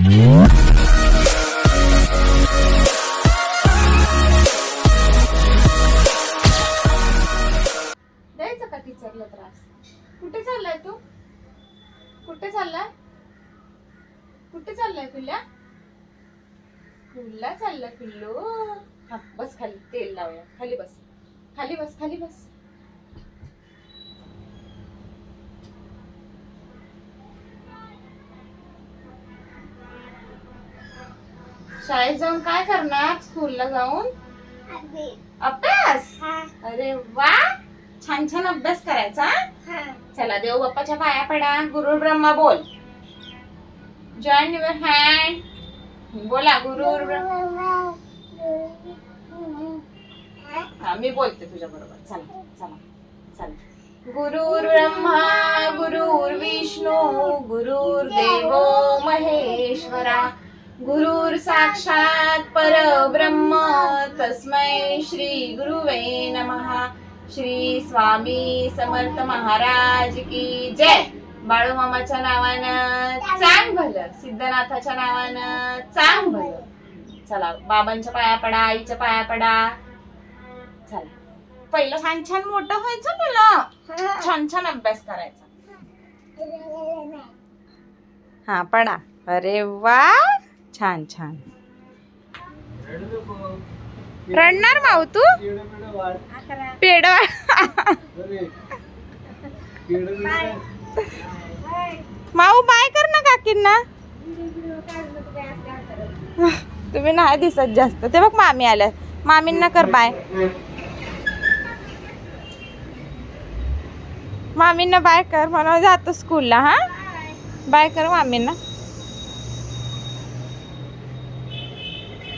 द्यायचा का टीचरला त्रास? कुठे चाललाय तू? कुठे चाललाय? कुठे चाललाय पिल्ल्या? स्कूलला चाललाय पिल्लू. हा बस खाली तेल लावूया. खाली बस. खाली बस खाली बस. शाळेत जाऊन काय करणार? स्कूलला जाऊन? अभ्यास. अरे वा! छान छान अभ्यास करायचा हा? चला देव बाप्पाच्या पाया पडा. गुरु ब्रह्मा बोल. जॉईन युअर हँड बोला गुरु हा मी बोलते तुझ्या बरोबर. चला चला चला. गुरुर ब्रह्मा गुरुर विष्णू गुरुर देवो महेश्वरा. गुरुर साक्षात परब्रह्म तस्मै श्री गुरुवे नमः. श्री स्वामी समर्थ महाराज की जय. बाळू मामाच्या नावानं चांग भलं सिद्धनाथाच्या नावानं चांग भलं. चला बाबांच्या पाया पडा आईच्या पाया पडा. चला. पहिलं छान छान मोठं व्हायचं तुला छान छान अभ्यास करायचा. हा पडा. अरे वा! छान छान. रडणार माऊ तू? पेड माऊ बाय कर ना काकींना. तुम्ही नाही दिसत जास्त. ते बघ मामी आल्या मामींना कर बाय. मामींना बाय कर. मला जातो स्कूलला हा? बाय कर मामींना.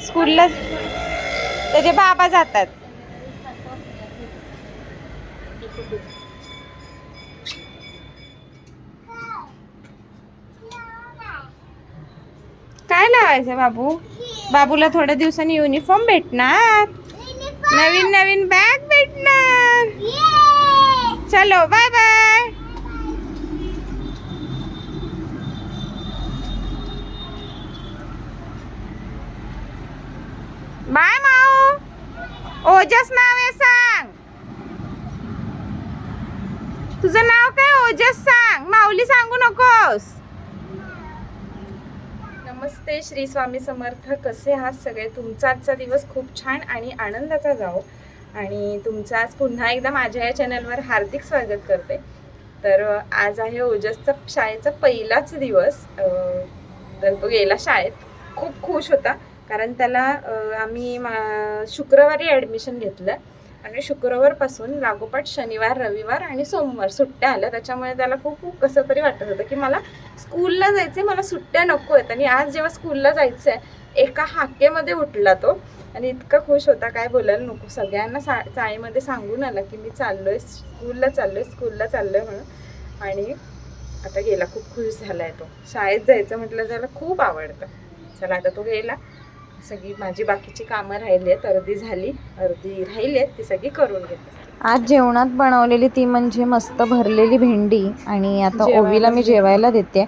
स्कूलला. त्याचे बाबा जातात. काय लावायचं बाबू? बाबूला थोड्या दिवसांनी युनिफॉर्म भेटणार. नवीन नवीन बॅग भेटणार. चलो बाय बाय बाय माऊ ओजस नाव आहे सांग. तुझं नाव काय ओजस सांग? माऊली सांगू नकोस. नमस्ते श्री स्वामी समर्थ. कसे आहात सगळे? तुमचा आजचा दिवस खूप छान आणि आनंदाचा जाओ आणि तुमचं आज पुन्हा एकदा माझ्या या चॅनलवर हार्दिक स्वागत करते. तर आज आहे ओजसचा शाळेचा पहिलाच दिवस. तर तो गेला शाळेत. खूप खुश होता. कारण त्याला आम्ही मा- शुक्रवारी ॲडमिशन घेतलं. आणि शुक्रवारपासून लागोपाठ शनिवार रविवार आणि सोमवार सुट्ट्या आल्या. त्याच्यामुळे त्याला खूप खूप कसं तरी वाटत होतं की मला स्कूलला जायचं आहे मला सुट्ट्या नको आहेत आणि आज जेव्हा स्कूलला जायचं आहे एका हाकेमध्ये उठला तो. आणि इतका खुश होता काय बोलायला नको. सगळ्यांना सा चाळीमध्ये सांगून आला की मी चाललोय स्कूलला चाललोय स्कूलला चाललोय म्हणून. आणि आता गेला. खूप खुश आहे तो. शाळेत जायचं म्हटलं त्याला खूप आवडतं. चला आता तो गेला. सगळी माझी बाकीची कामं राहिली आहेत अर्धी झाली अर्धी राहिली आहेत ती सगळी करून घेते. आज जेवणात बनवलेली ती म्हणजे मस्त भरलेली भेंडी आणि आता ओवीला मी जेवायला देते.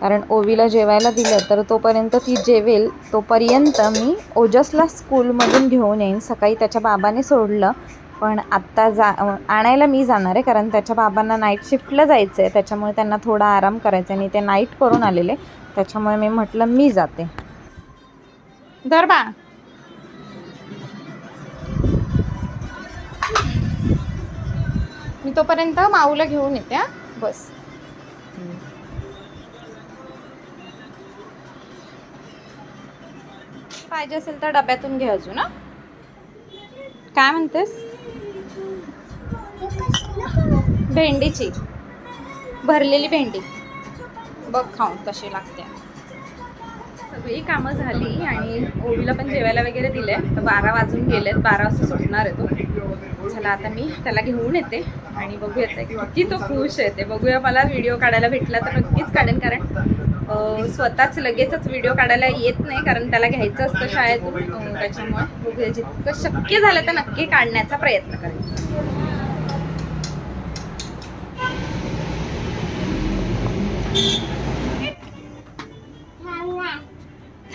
कारण ओवीला जेवायला दिलं तर तोपर्यंत ती जेवेल तोपर्यंत मी ओजसला स्कूलमधून घेऊन येईन. सकाळी त्याच्या बाबाने सोडलं पण आत्ता जा आणायला मी जाणार आहे कारण त्याच्या बाबांना नाईट शिफ्टला जायचं आहे त्याच्यामुळे त्यांना थोडा आराम करायचा आहे. आणि ते नाईट करून आलेले त्याच्यामुळे मी म्हटलं मी जाते. दरबा मी तोपर्यंत माऊला घेऊन येते बस. पाहिजे असेल तर डब्यातून घे अजून काय म्हणतेस? भेंडीची. भरलेली भेंडी. बघ खाऊन कशी लागते. सगळी कामं झाली आणि ओवीला पण जेवायला वगैरे दिले तर बारा वाजून गेलेत बारा वाजता सुटणार आहे तो. चला आता मी त्याला घेऊन येते आणि बघूयात किती तो खुश आहे ते. बघूया मला व्हिडिओ काढायला भेटला तर नक्कीच काढेन कारण स्वतःच लगेचच व्हिडिओ काढायला येत नाही कारण त्याला घ्यायचं असतं शाळेतून त्याच्यामुळे बघूया जितकं शक्य झालं तर नक्की काढण्याचा प्रयत्न करेन.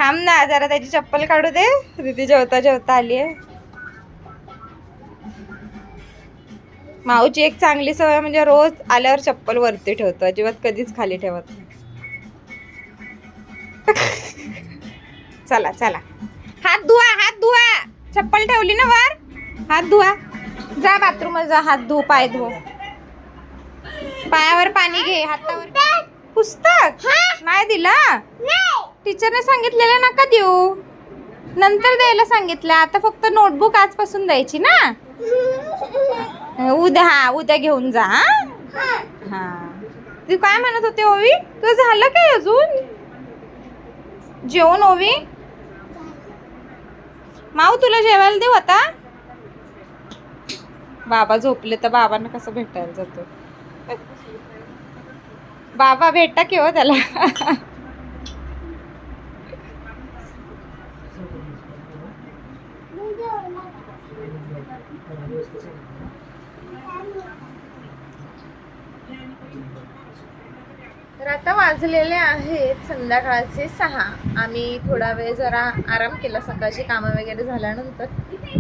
थांब ना जरा त्याची चप्पल काढू दे. दीदी जेवता जेवता आली आहे. माऊची एक चांगली सवय म्हणजे रोज आल्यावर चप्पल वरती ठेवतो अजिबात कधीच खाली ठेवत नाही. चला चला. हात धुवा हात धुवा. चप्पल ठेवली ना वर? हात धुवा. जा बाथरूम जा. हात धु पाय धु. पायावर पाणी घे हातावर. पुस्तक? नाही दिला? टीचरने सांगितलेलं नका देऊ. नंतर द्यायला सांगितलं. आता फक्त नोटबुक आजपासून द्यायची ना? उद्या हा उद्या घेऊन जा हा? हा. तू काय म्हणत होते ओवी? तुझं झालं काय अजून? जेवण ओवी? माऊ तुला जेवायला देऊ आता? बाबा झोपले तर बाबांना कसं भेटायला जातो? बाबा भेटा केव्हा हो त्याला तर आता वाजलेले आहेत संध्याकाळचे सहा. आम्ही थोडा वेळ जरा आराम केला. सकाळची कामं वगैरे झाल्यानंतर.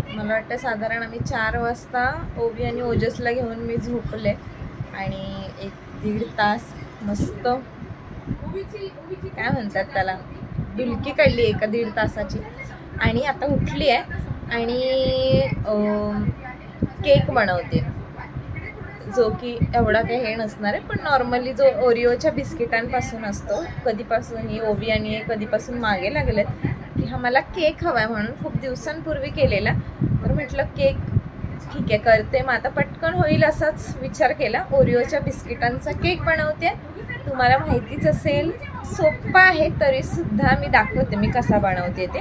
मला वाटतं साधारण आम्ही चार वाजता ओबी आणि ओजसला घेऊन मी झोपले. आणि एक दीड तास मस्त. काय म्हणतात त्याला? डुलकी काढली एका दीड तासाची. आणि आता उठली आहे आणि केक बनवते. जो की एवढा काही हे नसणार आहे पण नॉर्मली जो ओरिओच्या बिस्किटांपासून असतो कधीपासून ही ओवी आणि कधीपासून मागे लागलेत की हा मला केक हवा आहे म्हणून खूप दिवसांपूर्वी केलेला. तर म्हटलं केक ठीक आहे करते. मग आता पटकन होईल असाच विचार केला. ओरिओच्या बिस्किटांचा केक बनवते तुम्हाला माहितीच असेल सोप्पा आहे तरीसुद्धा मी दाखवते मी कसा बनवते ते.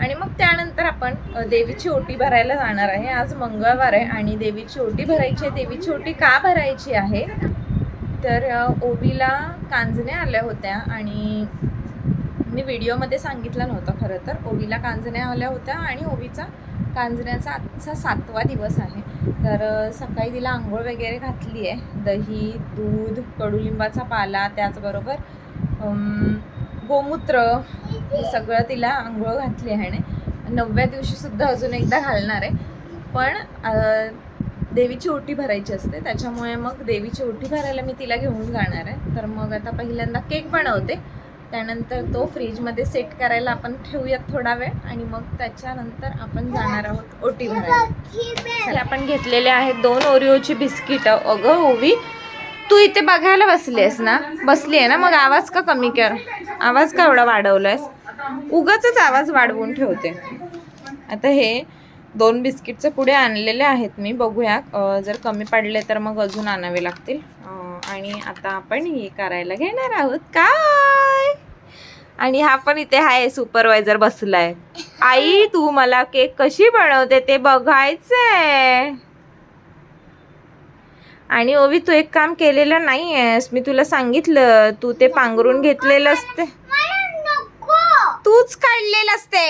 आणि मग त्यानंतर आपण देवीची ओटी भरायला जाणार आहे. आज मंगळवार आहे आणि देवीची ओटी भरायची आहे. देवीची ओटी का भरायची आहे? तर ओबीला कांजण्या आल्या होत्या आणि मी व्हिडिओमध्ये सांगितलं नव्हतं खरं तर. ओबीला कांजण्या आल्या होत्या आणि ओबीचा कांजण्याचा आजचा सातवा दिवस आहे. तर सकाळी तिला आंघोळ वगैरे घातली आहे. दही दूध कडुलिंबाचा पाला त्याचबरोबर गोमूत्र हे सगळं तिला आंघोळ घातली आहे आणि नवव्या दिवशी सुद्धा अजून एकदा घालणार आहे. पण देवीची ओटी भरायची असते. त्याच्यामुळे मग देवीची ओटी भरायला मी तिला घेऊन जाणार आहे. तर मग आता पहिल्यांदा केक बनवते. त्यानंतर तो फ्रीजमध्ये सेट करायला आपण ठेवूयात थोडा वेळ आणि मग त्याच्यानंतर आपण जाणार आहोत ओटी भरायला. आपण घेतलेले आहेत दोन ओरिओची बिस्किट. अगं ओवी तू इथे बघायला बसली आहेस ना? बसली आहे ना? मग आवाज का कमी कर? आवाज का एवढा वाढवलायस? उगाच आवाज वाढवून ठेवते. आता हे दोन बिस्किटचे पुढे आणलेले आहेत मी बघूया जर कमी पडले तर मग अजून आणावे लागतील. आणि आता आपण हे करायला घेणार आहोत. का? आणि हा पण इथे आहे सुपरवायझर बसलाय. आई तू मला केक कशी बनवते ते बघायचंय. आणि ओवी तू एक काम केलेलं नाही आहेस मी तुला सांगितलं तू ते पांघरून घेतलेलं असते. तूच काढलेलं असते.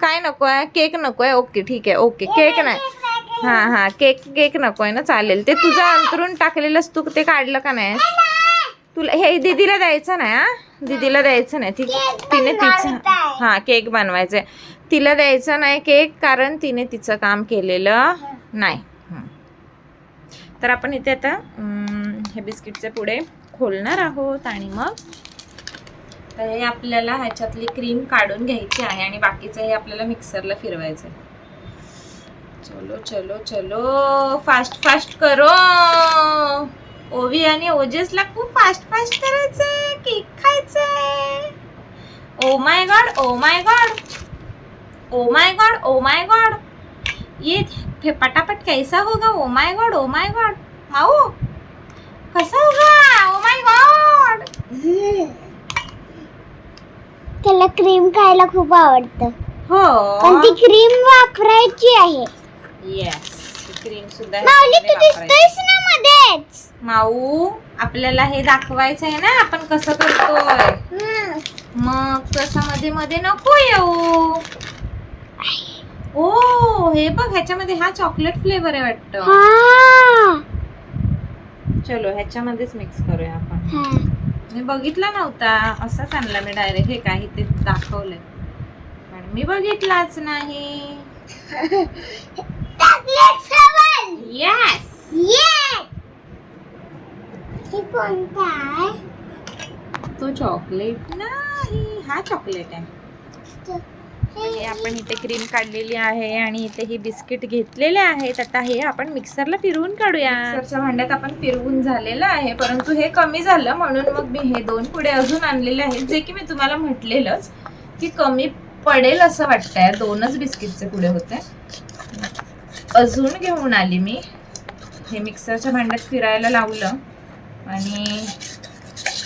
काय नको आहे केक नको आहे ओके ठीक आहे. ओके केक नाही हा हा केक केक नको आहे ना चालेल. ते तुझं अंतरून टाकलेलंस तू ते काढलं का नाही तुला हे दीदीला द्यायचं नाही हा? दीदीला द्यायचं नाही. ती तिने तिचं हा केक बनवायचंय. तिला द्यायचं नाही केक कारण तिने तिचं काम केलेलं नाही. तर आपण इथे आता हे बिस्किटचे पुढे खोलणार आहोत आणि मग तर हे आपल्याला ह्याच्यातली क्रीम काढून घ्यायची आहे आणि बाकीचं हे आपल्याला मिक्सरला फिरवायचं आहे चलो चलो चलो. फास्ट फास्ट करो. ओवी आणि ओजेसला खूप फास्ट फास्ट करायचंय केक खायचंय. ओ my god oh my god oh my god oh my god ये फे- पटापट कैसा होगा? ओ my god oh my God माऊ कसा होगा? ओ माय गॉड त्याला क्रीम खायला खूप आवडतं. हो. पण ती क्रीम वापरायची आहे. येस क्रीम सुद्धा माऊली तू. दिसतोयस ना माऊ आपल्याला हे दाखवायचं आहे ना आपण कसं करतोय? मग तसं मध्ये मध्ये नको येऊ. ओ हे बघ ह्याच्यामध्ये हा चॉकलेट फ्लेवर आहे वाटतं. हा. चलो ह्याच्यामध्येच मिक्स करूया आपण. मी बघितला नव्हता असाच आणला मी डायरेक्ट हे काही ते दाखवलंय. पण मी बघितलाच नाही. येस हे कोणता आहे? तो चॉकलेट नाही हा चॉकलेट आहे. हे आपण इथे क्रीम काढलेली आहे आणि इथे ही बिस्किट घेतलेले आहेत. आता हे आपण मिक्सरला फिरवून काढूया. मिक्सरच्या भांड्यात आपण फिरवून झालेलं आहे परंतु हे कमी झालं. म्हणून मग मी हे दोन पुढे अजून आणलेले आहेत. जे की मी तुम्हाला म्हटलेलंच की कमी पडेल असं वाटतंय. दोनच बिस्किटचे पुढे होते. अजून घेऊन आली मी. हे मिक्सरच्या भांड्यात फिरायला लावलं. आणि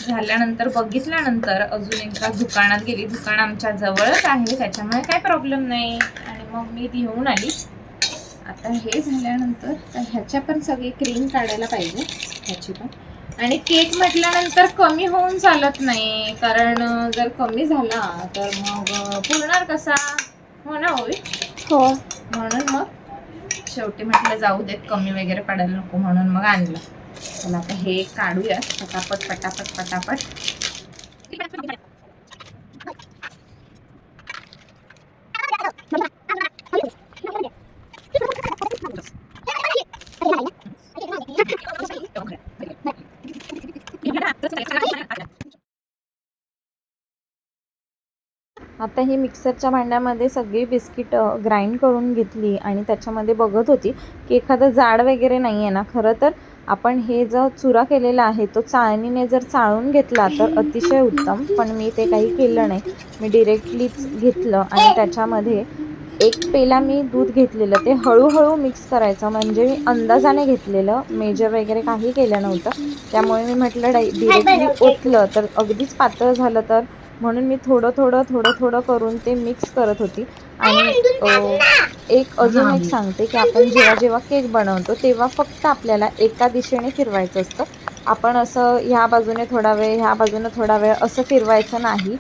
झाल्यानंतर बघितल्यानंतर अजून एकदा दुकानात गेली. दुकान आमच्या जवळच आहे त्याच्यामुळे काय प्रॉब्लेम नाही. आणि मग मी घेऊन आली. आता हे झाल्यानंतर तर ह्याच्या पण सगळी क्रीम काढायला पाहिजे. ह्याची पण. आणि केक म्हटल्यानंतर कमी होऊन चालत नाही. कारण जर कमी झाला तर मग पुरणार कसा? हो ना होईल हो. म्हणून मग शेवटी म्हटलं जाऊ देत कमी वगैरे पडायला नको म्हणून मग आणलं. चला आता हे काढूया. पटापट पटापट पटापट. आता ही मिक्सरच्या भांड्यामध्ये सगळी बिस्किट ग्राइंड करून घेतली आणि त्याच्यामध्ये बघत होती की एखादं जाड वगैरे नाही आहे ना. खरं तर आपण हे जो चुरा केलेला आहे तो चाळणीने जर चाळून घेतला तर अतिशय उत्तम. पण मी ते काही केलं नाही. मी डिरेक्टलीच घेतलं आणि त्याच्यामध्ये एक पेला मी दूध घेतलेलं. ते हळूहळू मिक्स करायचं. म्हणजे मी अंदाजाने घेतलेलं. मेजर वगैरे काही केलं नव्हतं. त्यामुळे मी म्हटलं डाय डिरेक्टली ओतलं. तर अगदीच पातळ झालं तर म्हणून मी थोडं थोडं थोडं थोडं करून ते मिक्स करत होती. आणि एक अजून एक सांगते की आपण जेव्हा जेव्हा केक बनवतो तेव्हा फक्त आपल्याला एका दिशेने फिरवायचं असतं आपण असं ह्या बाजूने थोडा वेळ ह्या बाजूने थोडा वेळ असं फिरवायचं नाही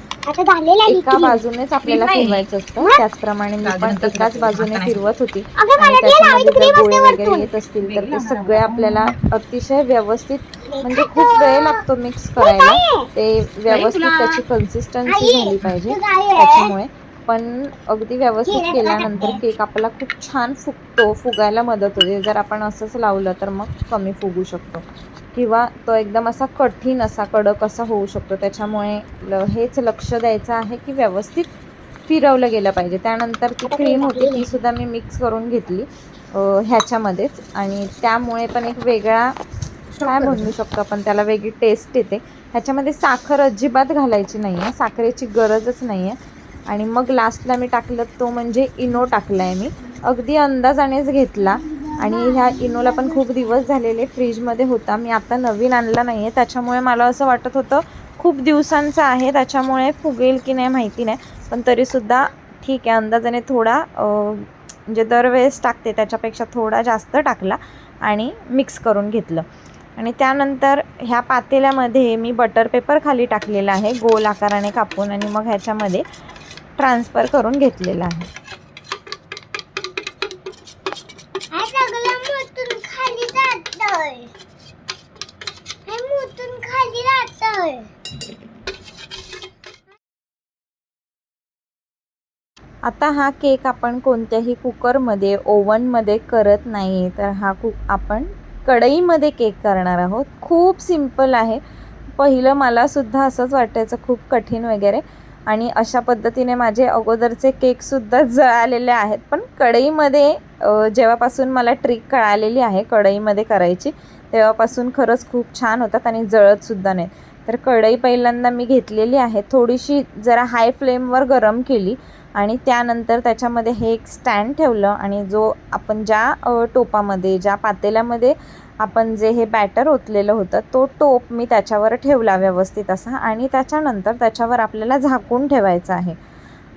एका. बाजूनेच आपल्याला. फिरवायचं असतं त्याचप्रमाणे मी पण एकाच. बाजूने. फिरवत होती अगं आणि त्याच्यामध्ये जर गोळे वगैरे वरतून. येत असतील तर ते. सगळे आपल्याला अतिशय व्यवस्थित म्हणजे खूप वेळ लागतो मिक्स करायला ते व्यवस्थित त्याची कन्सिस्टन्सी झाली पाहिजे? त्याच्यामुळे पण अगदी व्यवस्थित केलं केल्यानंतर? केक आपला खूप छान फुगतो फुगायला मदत होते. जर आपण असंच लावलं तर मग कमी फुगू शकतो. किंवा तो एकदम असा कठीण असा कडक असा होऊ शकतो. त्याच्यामुळे ल- हेच लक्ष द्यायचं आहे की व्यवस्थित फिरवलं गेलं पाहिजे. त्यानंतर ती क्रीम होती ती सुद्धा मी मिक्स करून घेतली ह्याच्यामध्येच. आणि त्यामुळे पण एक वेगळा काय म्हणू शकतो आपण त्याला वेगळी टेस्ट येते. ह्याच्यामध्ये साखर अजिबात घालायची नाही आहे साखरेची गरजच नाही आहे आणि मग लास्टला मी टाकलं तो म्हणजे इनो टाकला आहे मी. अगदी अंदाजानेच घेतला. आणि ह्या इनोला पण खूप दिवस झालेले फ्रीजमध्ये होता. मी आता नवीन आणला नाही आहे त्याच्यामुळे मला असं वाटत होतं खूप दिवसांचा आहे. त्याच्यामुळे फुगेल की नाही माहिती नाही. पण तरीसुद्धा ठीक आहे. अंदाजाने थोडा म्हणजे दरवेळेस टाकते. त्याच्यापेक्षा थोडा जास्त टाकला आणि मिक्स करून घेतलं. आणि त्यानंतर ह्या पातेल्यामध्ये मी बटर पेपर खाली टाकलेला आहे. गोल आकाराने कापून आणि मग ह्याच्यामध्ये ट्रान्सफर करून घेतलेला आहे. आता हा केक आपण कोणत्याही कुकरमध्ये ओव्हनमध्ये करत नाही. तर हा कुक आपण कढईमध्ये केक करणार आहोत. खूप सिंपल आहे. पहिलं मलासुद्धा असंच वाटायचं खूप कठीण वगैरे. आणि अशा पद्धतीने माझे अगोदरचे केकसुद्धा जळालेले आहेत. पण कढईमध्ये जेव्हापासून मला ट्रिक कळालेली आहे कढईमध्ये करायची तेव्हापासून खरंच खूप छान होतात आणि जळतसुद्धा नाहीत. तर कढई पहिल्यांदा मी घेतलेली आहे. थोडीशी जरा हाय फ्लेमवर गरम केली आणि त्यानंतर त्याच्यामध्ये हे एक स्टँड ठेवलं आणि जो आपण ज्या टोपामध्ये ज्या पातेल्यामध्ये आपण जे हे बॅटर ओतलेलं होतं तो टोप मी त्याच्यावर ठेवला व्यवस्थित असा आणि त्याच्यानंतर त्याच्यावर आपल्याला झाकून ठेवायचं आहे.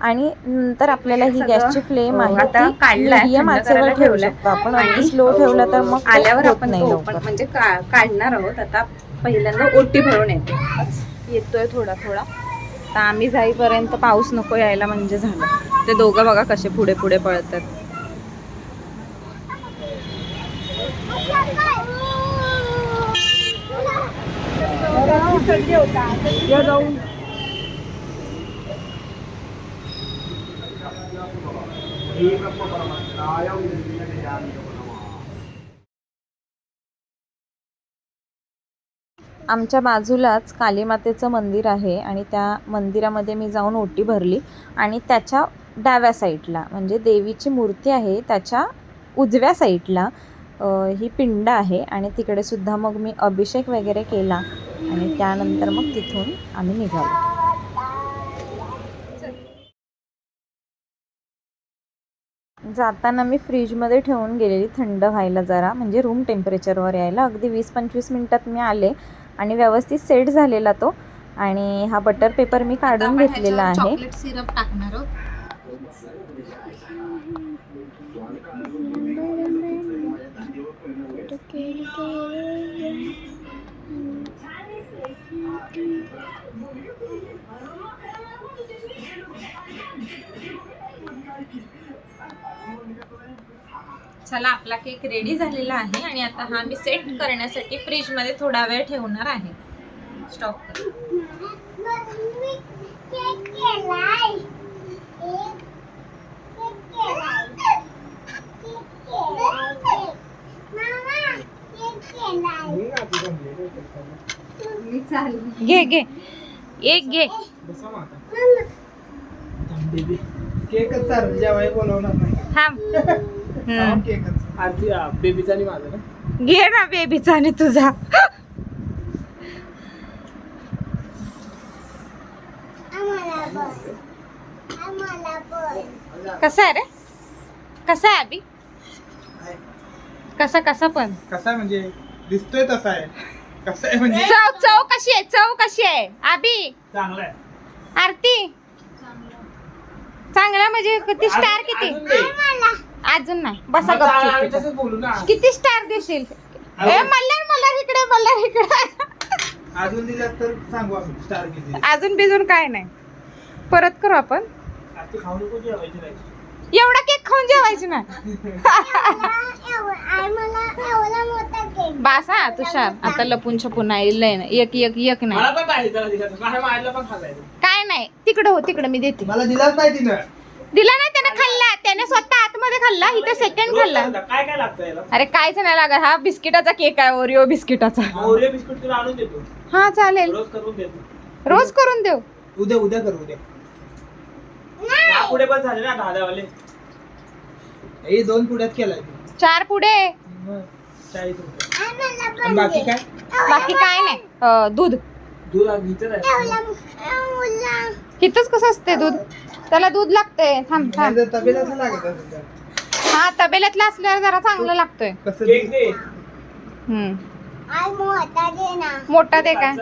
आणि नंतर आपल्याला ही गॅसची फ्लेम आहे आता ती काढलाय, मीडियम आचेवर ठेवू. शकतो आपण. अगदी स्लो ठेवलं तर मग आल्यावर आपण नाही म्हणजे का काढणार आहोत आता पहिल्यांदा ओटी भरून येते. येतोय थोडा थोडा. तर आम्ही जाईपर्यंत पाऊस नको यायला म्हणजे झालं. ते दोघं बघा कसे पुढे पुढे पळतात या जाऊन. आमच्या बाजूलाच कालीमातेचं मंदिर आहे आणि त्या मंदिरामध्ये मी जाऊन ओटी भरली आणि त्याच्या डाव्या साईडला म्हणजे देवीची मूर्ती आहे त्याच्या उजव्या साईडला ही पिंड आहे आणि तिकडे सुद्धा मग मी अभिषेक वगैरे केला आणि त्यानंतर मग तिथून आम्ही निघालो. जाताना मी फ्रीजमध्ये ठेवून गेलेली थंड व्हायला जरा म्हणजे रूम टेम्परेचरवर यायला. अगदी वीस पंचवीस मिनटात मी आले आणि व्यवस्थित सेट झालेला तो. आणि हा बटर पेपर मी काढून घेतलेला आहे. सिरप टाकणार चला आपला केक रेडी झालेला आहे आणि आता हा मी सेट करण्यासाठी फ्रीजमध्ये थोडा वेळ ठेवणार आहे. स्टॉप कर मी केक केलाय एक केक केलाय केक केलाय मामा केक केलाय घे घे. एक घे. केकच चाल जेव्हा बोलवणार नाही. थांब. हम्म. केकच. आरती बेबीचा आणि माझं ना? घे ना बेबीचा आणि तुझा. कसा आहे रे? कसा आहे अभि? कसा कसा पण? कसा म्हणजे? दिसतोय तसा आहे. कसा आहे म्हणजे? चव चव कशी आहे? चव कशी आहे? अभि चांगला आहे. आरती? चांगला म्हणजे किती स्टार किती? अजून दे. अजून नाही. बसा मग आम्ही गपचूप. तिथं. तसंच बोलू ना. किती स्टार देशील ए अजून- मल्हार मल्हार इकडे मल्हार इकडे. अजून दिला तर सांगू आम्ही स्टार किती. अजून बिजून काय नाही. परत करू आपण. खाऊ नको जेवायची नाही एवढा केक खाऊन जेवायची ना बासा तुषार आता लपून छपून नाही लय नाही एक एक एक नाही. मला पण पाहिजे त्याला दिला माझ्या मायला पण खाल्लाय काय नाही तिकडं हो तिकडं मी देते. मला दिलाच नाही तिनं. दिला नाही त्याने खाल्ला त्याने स्वतः आतमध्ये खाल्ला इथे सेकंड खाल्ला. काय काय लागतं याला? अरे कायच नाही लागत हा बिस्किटाचा केक आहे ओरिओ बिस्किटाचा. ओरिओ बिस्कुट तुला आणून देतो. हा चालेल. रोज करून देतो. रोज करून देऊ. उद्या उद्या करू उद्या. पुढे पण झाले ना दहा हे दोन पुढ्यात केलाय. चार पुढे? मग चाळीस रुपये. आम्हाला आणि पण बाकी. काय? बाकी काय नाही. अं, दूध. आहे इथंच कसं असते दूध? त्याला दूध लागतंय. थांब थांब. लागत असेल. हा तबेल्यातला असल्यावर जरा चांगलं लागतोय. कसं केक दे. हम्म. आई मोठा दे ना. मोठा ते काय?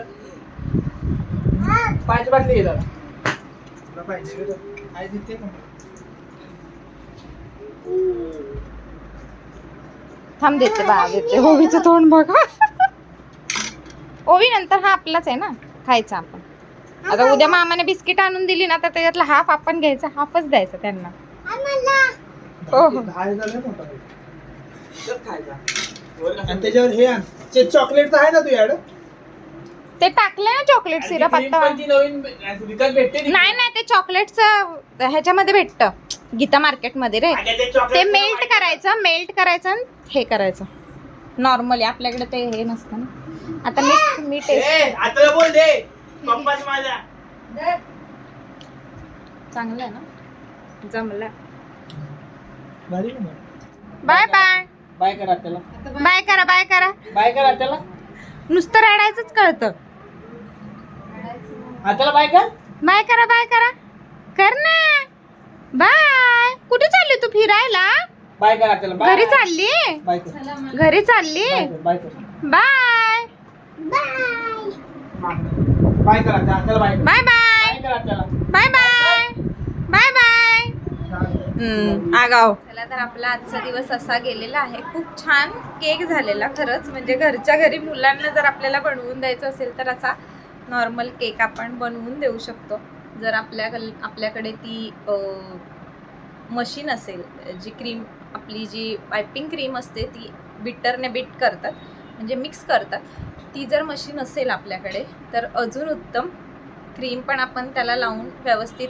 पाच. बाटली घे तुला पाहिजे. का? थांब देते बा देते. ओवीचं तोंड बघा. ओवी नंतर हा आपलाच आहे ना खायचा आपण. आता उद्या मामाने बिस्किट आणून दिली ना तर त्याच्यातला हाफ आपण घ्यायचा हाफच द्यायचा त्यांना. हो, हो. दहा झालं मोठा आणि त्याच्यावर हे आण. ते चॉकलेटचं आहे ना तुझ्याकडं ते टाकलं ना चॉकलेट सिरप आता. नाही नाही ते चॉकलेटचं ह्याच्यामध्ये भेटतं. गीता मार्केटमध्ये रे. ते मेल्ट करायचं मेल्ट करायचं आणि हे करायचं. नॉर्मली आपल्याकडे ते हे नसतं ना. आता मी मी टेस्ट ए, आता बोल दे. पप्पाच माझ्या चांगलं आहे ना? जमलं. Bye bye. बाय करा त्याला. बाय करा बाय करा. बाय करा त्याला. नुसतं रडायचंच कळतं. हाताला बाय कर. बाय करा बाय करा. कर ना. बाय कुठे चालली तू फिरायला? बाय करा त्याला बाय घरी चालली? बाय कर. घरी चालली? बाय कर, बाय कर. बाय बाय बाय करा त्या हाताला बाय कर. बाय बाय बाय करा त्याला बाय बाय बाय बाय आगाव. चला तर आपला आजचा दिवस असा गेलेला आहे. खूप छान केक झालेला खरंच. म्हणजे घरच्या घरी मुलांना जर आपल्याला बनवून द्यायचं असेल तर असा नॉर्मल केक आपण बनवून देऊ शकतो. जर आपल्या आपल्याकडे ती मशीन असेल जी क्रीम आपली जी पायपिंग क्रीम असते ती बिटरने बीट करतात म्हणजे मिक्स करतात. ती जर मशीन असेल आपल्याकडे तर अजून उत्तम क्रीम पण आपण त्याला लावून व्यवस्थित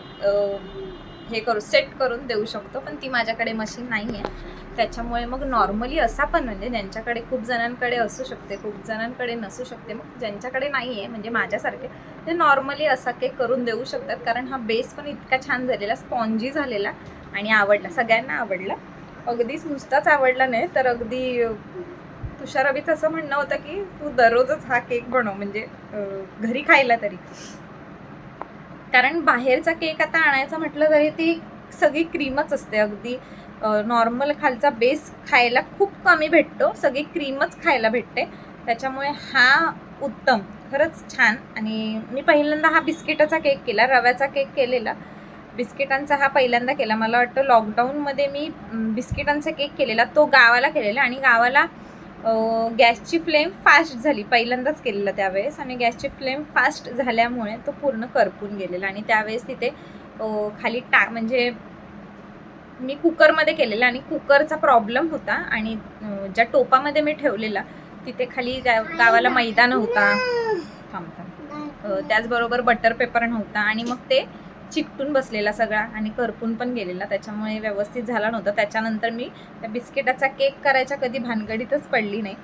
हे करू सेट करून देऊ शकतो पण ती माझ्याकडे मशीन नाही आहे त्याच्यामुळे मग नॉर्मली असा पण म्हणजे ज्यांच्याकडे खूप जणांकडे असू शकते खूप जणांकडे नसू शकते मग ज्यांच्याकडे नाही आहे म्हणजे माझ्यासारखे ते नॉर्मली असा केक करून देऊ शकतात. कारण हा बेस पण इतका छान झालेला स्पॉन्जी झालेला आणि आवडला सगळ्यांना आवडला. अगदीच नुसताच आवडला नाही तर अगदी तुषार अभिचं असं म्हणणं होतं की तू दररोजच हा केक बनव म्हणजे घरी खायला तरी. कारण बाहेरचा केक आता आणायचा म्हटलं तरी ती सगळी क्रीमच असते अगदी. नॉर्मल खालचा बेस खायला खूप कमी भेटतो. सगळी क्रीमच खायला भेटते. त्याच्यामुळे हा उत्तम. खरंच छान. आणि मी पहिल्यांदा हा बिस्किटाचा केक केला रव्याचा केक केलेला. बिस्किटांचा हा पहिल्यांदा केला. मला वाटतं लॉकडाऊनमध्ये मी बिस्किटांचा केक केलेला. तो गावाला केलेला आणि गावाला गॅसची फ्लेम फास्ट झाली. पहिल्यांदाच केलेला त्यावेळेस. आणि गॅसची फ्लेम फास्ट झाल्यामुळे तो पूर्ण करपून गेलेला. आणि त्यावेळेस तिथे खाली टा म्हणजे मी कुकरमध्ये केलेला आणि कुकरचा प्रॉब्लेम होता. आणि ज्या टोपामध्ये मी ठेवलेला तिथे खाली गावाला मैदा नव्हता. थांब थांब. त्याचबरोबर बटर पेपर नव्हता. आणि मग ते चिकटून बसलेला सगळा आणि करपून पण गेलेला त्याच्यामुळे व्यवस्थित झाला नव्हता. त्याच्यानंतर मी त्या बिस्किटाचा केक करायच्या कधी भानगडीतच पडली नाही.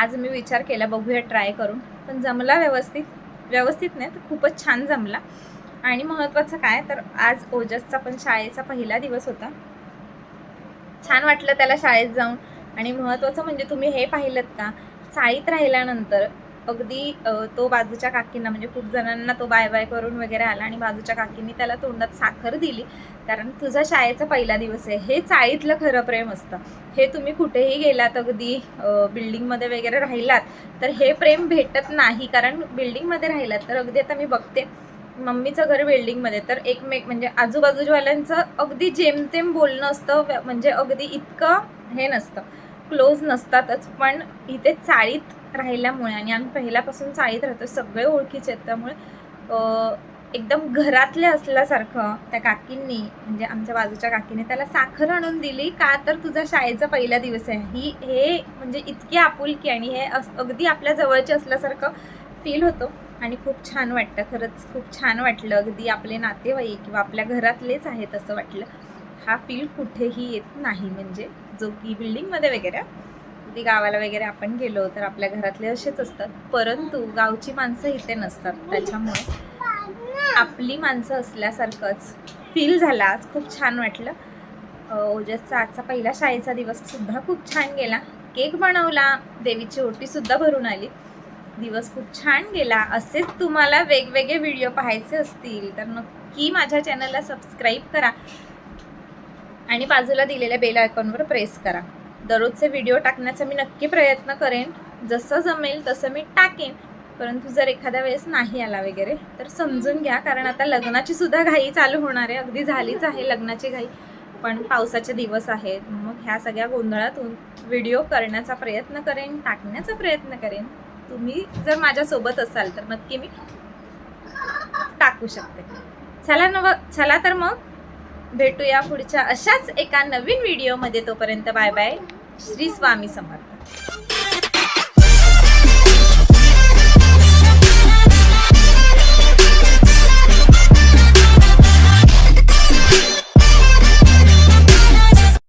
आज मी विचार केला बघूया ट्राय करून. पण जमला व्यवस्थित. व्यवस्थित नाही तर खूपच छान जमला. आणि महत्त्वाचं काय तर आज ओजसचा पण शाळेचा पहिला दिवस होता. छान वाटलं त्याला शाळेत जाऊन. आणि महत्त्वाचं म्हणजे तुम्ही हे पाहिलं का? चाळीत राहिल्यानंतर अगदी तो बाजूच्या काकींना म्हणजे खूप जणांना तो बाय बाय करून वगैरे आला आणि बाजूच्या काकींनी त्याला तोंडात साखर दिली. कारण तुझा शाळेचा पहिला दिवस आहे. हे चाळीतलं खरं प्रेम असतं. हे तुम्ही कुठेही गेलात अगदी बिल्डिंगमध्ये वगैरे राहिलात तर हे प्रेम भेटत नाही. कारण बिल्डिंगमध्ये राहिलात तर अगदी आता मी बघते मम्मीचं घर बिल्डिंगमध्ये तर एकमेक म्हणजे आजूबाजूवाल्यांचं अगदी जेमतेम बोलणं असतं म्हणजे अगदी इतकं हे नसतं. क्लोज नसतातच पण इथे चाळीत राहिल्यामुळे आणि आम्ही पहिल्यापासून चाळीत राहतो सगळे ओळखीचे आहेत त्यामुळे एकदम घरातले असल्यासारखं त्या काकींनी म्हणजे आमच्या बाजूच्या काकीने त्याला साखर आणून दिली का तर तुझा शाळेचा पहिला दिवस आहे. ही हे म्हणजे इतकी आपुलकी आणि हे अस- अगदी आपल्या जवळचे असल्यासारखं फील होतं आणि खूप छान वाटतं खरंच खूप छान वाटलं अगदी आपले नातेवाईक किंवा आपल्या घरातलेच आहेत असं वाटलं. हा फील कुठेही येत नाही म्हणजे जो की बिल्डिंगमध्ये वगैरे ते गावाला वगैरे आपण गेलो तर आपल्या घरातले असेच असतात. परंतु गावची माणसं इथे नसतात. त्याच्यामुळे आपली माणसं असल्यासारखंच फील झाला. आज खूप छान वाटलं. ओजसचा आजचा पहिला शाळेचा दिवस सुद्धा खूप छान गेला. केक बनवला. देवीची ओटीसुद्धा भरून आली. दिवस खूप छान गेला. असेच तुम्हाला वेगवेगळे व्हिडिओ पाहायचे असतील तर नक्की माझ्या चॅनलला सबस्क्राईब करा. आणि बाजूला दिलेल्या बेल आयकॉनवर प्रेस करा. दररोजचे व्हिडिओ टाकण्याचा मी नक्की प्रयत्न करेन. जसं जमेल तसं मी टाकेन. परंतु जर एखाद्या वेळेस नाही आला वगैरे तर समजून घ्या. कारण आता लग्नाची सुद्धा घाई चालू होणार आहे. अगदी झालीच आहे लग्नाची घाई. पण पावसाचे दिवस आहेत. मग ह्या सगळ्या गोंधळातून व्हिडिओ करण्याचा प्रयत्न करेन टाकण्याचा प्रयत्न करेन. तुम्ही जर माझ्यासोबत असाल तर नक्की मी टाकू शकते. चला नव चला तर मग. भेटूया पुढच्या अशाच एका नवीन व्हिडिओमध्ये तोपर्यंत बाय बाय. श्री स्वामी समर्थ.